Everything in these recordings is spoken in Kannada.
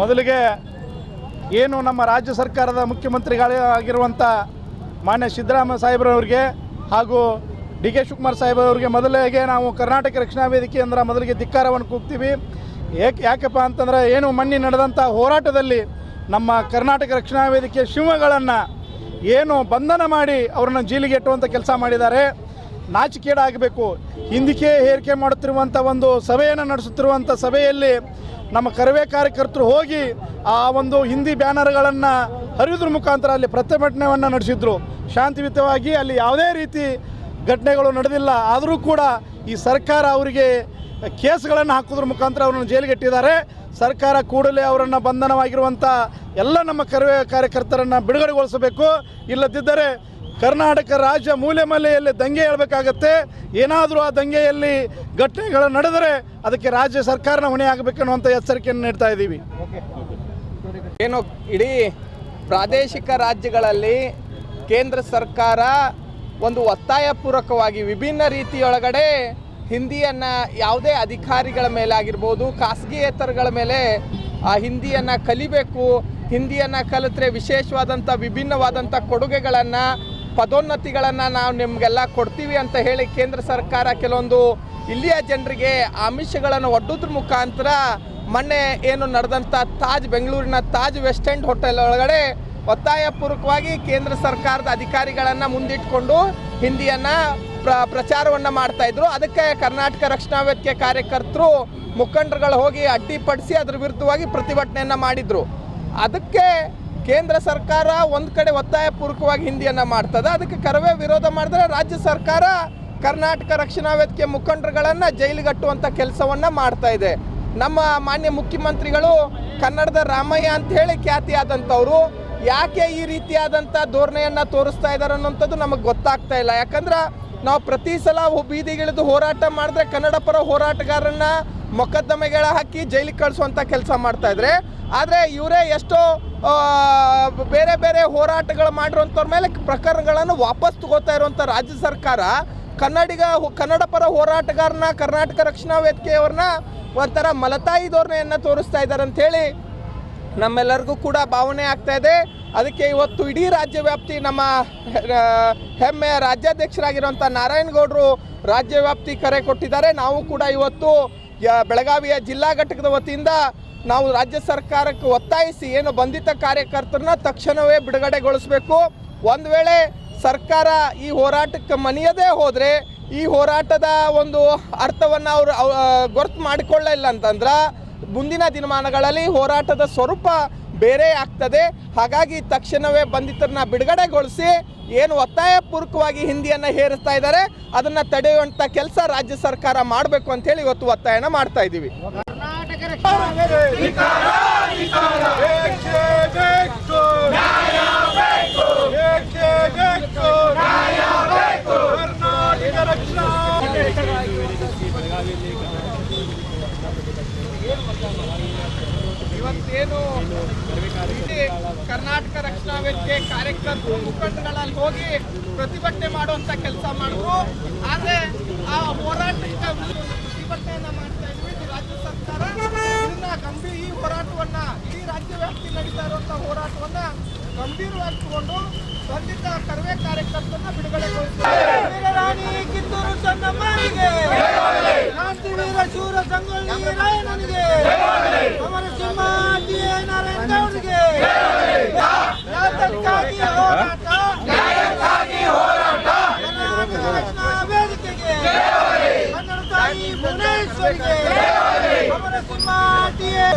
ಮೊದಲಿಗೆ ಏನು ನಮ್ಮ ರಾಜ್ಯ ಸರ್ಕಾರದ ಮುಖ್ಯಮಂತ್ರಿಗಳಾಗಿರುವಂಥ ಮಾನ್ಯ ಸಿದ್ದರಾಮಯ್ಯ ಸಾಹೇಬ್ರವ್ರಿಗೆ ಹಾಗೂ ಡಿ ಕೆ ಶಿವಕುಮಾರ್ ಸಾಹೇಬ್ರವ್ರಿಗೆ ಮೊದಲಿಗೆ ನಾವು ಕರ್ನಾಟಕ ರಕ್ಷಣಾ ವೇದಿಕೆ ಅಂದ್ರೆ ಮೊದಲಿಗೆ ಧಿಕ್ಕಾರವನ್ನು ಕೂಗ್ತೀವಿ. ಏಕೆ ಯಾಕಪ್ಪ ಅಂತಂದ್ರೆ ಏನು ಮಣ್ಣಿ ನಡೆದಂಥ ಹೋರಾಟದಲ್ಲಿ ನಮ್ಮ ಕರ್ನಾಟಕ ರಕ್ಷಣಾ ವೇದಿಕೆಯ ಶಿವಗಳನ್ನು ಏನು ಬಂಧನ ಮಾಡಿ ಅವ್ರನ್ನ ಜೈಲಿಗೆ ಇಟ್ಟುವಂಥ ಕೆಲಸ ಮಾಡಿದ್ದಾರೆ. ನಾಚಿಕೇಡಾಗಬೇಕು. ಹಿಂದಿಕೆ ಹೇರಿಕೆ ಮಾಡುತ್ತಿರುವಂಥ ಒಂದು ಸಭೆಯನ್ನು ನಡೆಸುತ್ತಿರುವಂಥ ಸಭೆಯಲ್ಲಿ ನಮ್ಮ ಕರವೇ ಕಾರ್ಯಕರ್ತರು ಹೋಗಿ ಆ ಒಂದು ಹಿಂದಿ ಬ್ಯಾನರ್ಗಳನ್ನು ಹರಿಯೋದ್ರ ಮುಖಾಂತರ ಅಲ್ಲಿ ಪ್ರತಿಭಟನೆಯನ್ನು ನಡೆಸಿದ್ರು. ಶಾಂತಿಯುತವಾಗಿ ಅಲ್ಲಿ ಯಾವುದೇ ರೀತಿ ಘಟನೆಗಳು ನಡೆದಿಲ್ಲ. ಆದರೂ ಕೂಡ ಈ ಸರ್ಕಾರ ಅವರಿಗೆ ಕೇಸ್ಗಳನ್ನು ಹಾಕೋದ್ರ ಮುಖಾಂತರ ಅವರನ್ನು ಜೈಲಿಗೆ ಇಟ್ಟಿದ್ದಾರೆ. ಸರ್ಕಾರ ಕೂಡಲೇ ಅವರನ್ನು ಬಂಧನವಾಗಿರುವಂಥ ಎಲ್ಲ ನಮ್ಮ ಕರವೇ ಕಾರ್ಯಕರ್ತರನ್ನು ಬಿಡುಗಡೆಗೊಳಿಸಬೇಕು. ಇಲ್ಲದಿದ್ದರೆ ಕರ್ನಾಟಕ ರಾಜ್ಯ ಮೂಲೆ ಮೂಲೆಯಲ್ಲಿ ದಂಗೆ ಹೇಳಬೇಕಾಗತ್ತೆ. ಏನಾದರೂ ಆ ದಂಗೆಯಲ್ಲಿ ಘಟನೆಗಳು ನಡೆದರೆ ಅದಕ್ಕೆ ರಾಜ್ಯ ಸರ್ಕಾರನ ಹೊಣೆ ಆಗಬೇಕನ್ನುವಂಥ ಎಚ್ಚರಿಕೆಯನ್ನು ನೀಡ್ತಾ ಇದ್ದೀವಿ. ಏನು ಇಡೀ ಪ್ರಾದೇಶಿಕ ರಾಜ್ಯಗಳಲ್ಲಿ ಕೇಂದ್ರ ಸರ್ಕಾರ ಒಂದು ಒತ್ತಾಯಪೂರ್ವಕವಾಗಿ ವಿಭಿನ್ನ ರೀತಿಯೊಳಗಡೆ ಹಿಂದಿಯನ್ನು ಯಾವುದೇ ಅಧಿಕಾರಿಗಳ ಮೇಲೆ ಆಗಿರ್ಬೋದು, ಖಾಸಗಿಯೇತರಗಳ ಮೇಲೆ ಆ ಹಿಂದಿಯನ್ನು ಕಲಿಬೇಕು, ಹಿಂದಿಯನ್ನು ಕಲಿತ್ರೆ ವಿಶೇಷವಾದಂಥ ವಿಭಿನ್ನವಾದಂಥ ಕೊಡುಗೆಗಳನ್ನು ಪದೋನ್ನತಿಗಳನ್ನು ನಾವು ನಿಮಗೆಲ್ಲ ಕೊಡ್ತೀವಿ ಅಂತ ಹೇಳಿ ಕೇಂದ್ರ ಸರ್ಕಾರ ಕೆಲವೊಂದು ಇಲ್ಲಿಯ ಜನರಿಗೆ ಆಮಿಷಗಳನ್ನು ಒಡ್ಡೋದ್ರ ಮುಖಾಂತರ ಮೊನ್ನೆ ಏನು ನಡೆದಂಥ ತಾಜ್ ಬೆಂಗಳೂರಿನ ತಾಜ್ ವೆಸ್ಟ್ ಎಂಡ್ ಹೋಟೆಲ್ ಒಳಗಡೆ ಒತ್ತಾಯಪೂರ್ವಕವಾಗಿ ಕೇಂದ್ರ ಸರ್ಕಾರದ ಅಧಿಕಾರಿಗಳನ್ನು ಮುಂದಿಟ್ಕೊಂಡು ಹಿಂದಿಯನ್ನು ಪ್ರ ಪ್ರಚಾರವನ್ನು ಮಾಡ್ತಾಯಿದ್ರು ಅದಕ್ಕೆ ಕರ್ನಾಟಕ ರಕ್ಷಣಾ ವೇದಿಕೆ ಕಾರ್ಯಕರ್ತರು, ಮುಖಂಡರುಗಳು ಹೋಗಿ ಅಡ್ಡಿಪಡಿಸಿ ಅದ್ರ ವಿರುದ್ಧವಾಗಿ ಪ್ರತಿಭಟನೆಯನ್ನು ಮಾಡಿದರು. ಅದಕ್ಕೆ ಕೇಂದ್ರ ಸರ್ಕಾರ ಒಂದು ಕಡೆ ಒತ್ತಾಯಪೂರ್ವಕವಾಗಿ ಹಿಂದಿಯನ್ನು ಮಾಡ್ತದೆ. ಅದಕ್ಕೆ ಕರವೇ ವಿರೋಧ ಮಾಡಿದ್ರೆ ರಾಜ್ಯ ಸರ್ಕಾರ ಕರ್ನಾಟಕ ರಕ್ಷಣಾ ವೇದಿಕೆ ಮುಖಂಡರುಗಳನ್ನು ಜೈಲಿಗಟ್ಟುವಂಥ ಕೆಲಸವನ್ನು ಮಾಡ್ತಾ ಇದೆ. ನಮ್ಮ ಮಾನ್ಯ ಮುಖ್ಯಮಂತ್ರಿಗಳು ಕನ್ನಡದ ರಾಮಯ್ಯ ಅಂತ ಹೇಳಿ ಖ್ಯಾತಿಯಾದಂಥವ್ರು, ಯಾಕೆ ಈ ರೀತಿಯಾದಂಥ ಧೋರಣೆಯನ್ನು ತೋರಿಸ್ತಾ ಇದ್ದಾರೆ ಅನ್ನೋಂಥದ್ದು ನಮಗೆ ಗೊತ್ತಾಗ್ತಾ ಇಲ್ಲ. ಯಾಕಂದ್ರೆ ನಾವು ಪ್ರತಿ ಸಲ ಬೀದಿಗಿಳಿದು ಹೋರಾಟ ಮಾಡಿದ್ರೆ ಕನ್ನಡ ಪರ ಹೋರಾಟಗಾರನ್ನ ಮೊಕದ್ದಮೆಗಳ ಹಾಕಿ ಜೈಲಿಗೆ ಕಳಿಸುವಂಥ ಕೆಲಸ ಮಾಡ್ತಾ ಇದ್ರೆ. ಆದರೆ ಇವರೇ ಎಷ್ಟೋ ಬೇರೆ ಬೇರೆ ಹೋರಾಟಗಳು ಮಾಡಿರುವಂಥವ್ರ ಮೇಲೆ ಪ್ರಕರಣಗಳನ್ನು ವಾಪಸ್ ತಗೋತಾ ಇರುವಂಥ ರಾಜ್ಯ ಸರ್ಕಾರ, ಕನ್ನಡಿಗ ಕನ್ನಡ ಪರ ಹೋರಾಟಗಾರನ ಕರ್ನಾಟಕ ರಕ್ಷಣಾ ವೇದಿಕೆಯವ್ರನ್ನ ಒಂಥರ ಮಲತಾಯಿ ಧೋರಣೆಯನ್ನು ತೋರಿಸ್ತಾ ಇದ್ದಾರೆ ಅಂಥೇಳಿ ನಮ್ಮೆಲ್ಲರಿಗೂ ಕೂಡ ಭಾವನೆ ಆಗ್ತಾ ಇದೆ. ಅದಕ್ಕೆ ಇವತ್ತು ಇಡೀ ರಾಜ್ಯ ವ್ಯಾಪ್ತಿ ನಮ್ಮ ಹೆಮ್ಮೆ ರಾಜ್ಯಾಧ್ಯಕ್ಷರಾಗಿರುವಂಥ ನಾರಾಯಣಗೌಡರು ರಾಜ್ಯ ವ್ಯಾಪ್ತಿ ಕರೆ ಕೊಟ್ಟಿದ್ದಾರೆ. ನಾವು ಕೂಡ ಇವತ್ತು ಬೆಳಗಾವಿಯ ಜಿಲ್ಲಾ ಘಟಕದ ವತಿಯಿಂದ ನಾವು ರಾಜ್ಯ ಸರ್ಕಾರಕ್ಕೆ ಒತ್ತಾಯಿಸಿ ಏನು ಬಂಧಿತ ಕಾರ್ಯಕರ್ತರನ್ನ ತಕ್ಷಣವೇ ಬಿಡುಗಡೆಗೊಳಿಸಬೇಕು. ಒಂದು ವೇಳೆ ಸರ್ಕಾರ ಈ ಹೋರಾಟಕ್ಕೆ ಮನೆಯದೇ ಹೋದರೆ, ಈ ಹೋರಾಟದ ಒಂದು ಅರ್ಥವನ್ನು ಅವರು ಗೊರ್ತು ಮಾಡಿಕೊಳ್ಳಿಲ್ಲ ಅಂತಂದ್ರೆ ಮುಂದಿನ ದಿನಮಾನಗಳಲ್ಲಿ ಹೋರಾಟದ ಸ್ವರೂಪ ಬೇರೆ ಆಗ್ತದೆ. ಹಾಗಾಗಿ ತಕ್ಷಣವೇ ಬಂಧಿತರನ್ನ ಬಿಡುಗಡೆಗೊಳಿಸಿ ಏನು ಒತ್ತಾಯಪೂರ್ವಕವಾಗಿ ಹಿಂದಿಯನ್ನು ಹೇರಿಸ್ತಾ ಇದ್ದಾರೆ. ಅದನ್ನು ತಡೆಯುವಂಥ ಕೆಲಸ ರಾಜ್ಯ ಸರ್ಕಾರ ಮಾಡಬೇಕು ಅಂತೇಳಿ ಇವತ್ತು ಒತ್ತಾಯನ ಮಾಡ್ತಾ ಇದ್ದೀವಿ. ಇವತ್ತೇನು ಇಡೀ ಕರ್ನಾಟಕ ರಕ್ಷಣಾ ವೇದಿಕೆ ಕಾರ್ಯಕರ್ತರು ಮುಖಂಡಗಳಲ್ಲಿ ಹೋಗಿ ಪ್ರತಿಭಟನೆ ಮಾಡುವಂತ ಕೆಲಸ ಮಾಡಿದ್ರು. ಆದ್ರೆ ಆ ಹೋರಾಟಕ್ಕೆ ವಿರುದ್ಧ ಪ್ರತಿಭಟನೆಯನ್ನ ಮಾಡ್ತಾ ಇದ್ವಿ ಇದು ರಾಜ್ಯ ಸರ್ಕಾರ ಇದನ್ನ ಗಂಭೀರ ಈ ಹೋರಾಟವನ್ನ ಇಡೀ ರಾಜ್ಯ ವ್ಯಾಪ್ತಿ ನಡೀತಾ ಇರುವಂತ ಹೋರಾಟವನ್ನ ಗಂಭೀರವಾಗಿ ತಗೊಂಡು ಬಂದಿದ್ದ ಕರವೇ ಕಾರ್ಯಕರ್ತರನ್ನ ಬಿಡುಗಡೆಗೊಳಿಸಿದ್ದಾರೆ ರಾಣಿ ಕಿತ್ತೂರು ಚೆನ್ನಮ್ಮನಿಗೆ ಕ್ರಾಂತಿವೀರ ಶೂರ ಸಂಗೊಳ್ಳಿ ರಾಯಣ್ಣನಿಗೆ ಅಮರ ಸಿಂಹ ಟಿ ಎ ನಾರಾಯಣ ಹೋರಾಟ. ರಕ್ಷಣಾ ವೇದಿಕೆಗೆ ಕನ್ನಡ ತಾಯಿ ಭುವನೇಶ್ವರಿಗೆ ಅವರ ಸಿಂಹ ಟಿ ಎ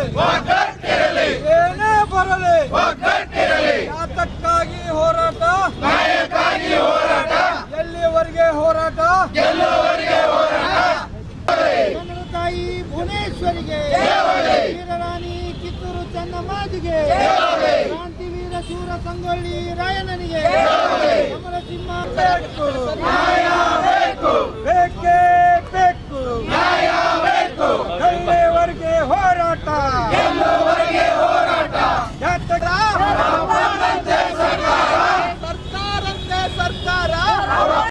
ರಾಜುಗೆ ಕ್ರಾಂತಿವೀರ ಶೂರ ಸಂಗೊಳ್ಳಿ ರಾಯಣ್ಣನಿಗೆ. ಸಮರ ಸಿಂಹ ಬೇಕು ನ್ಯಾಯ ಬೇಕು ಬೇಕೇ ಬೇಕು ನ್ಯಾಯ ಬೇಕು ಹೋರಾಟ.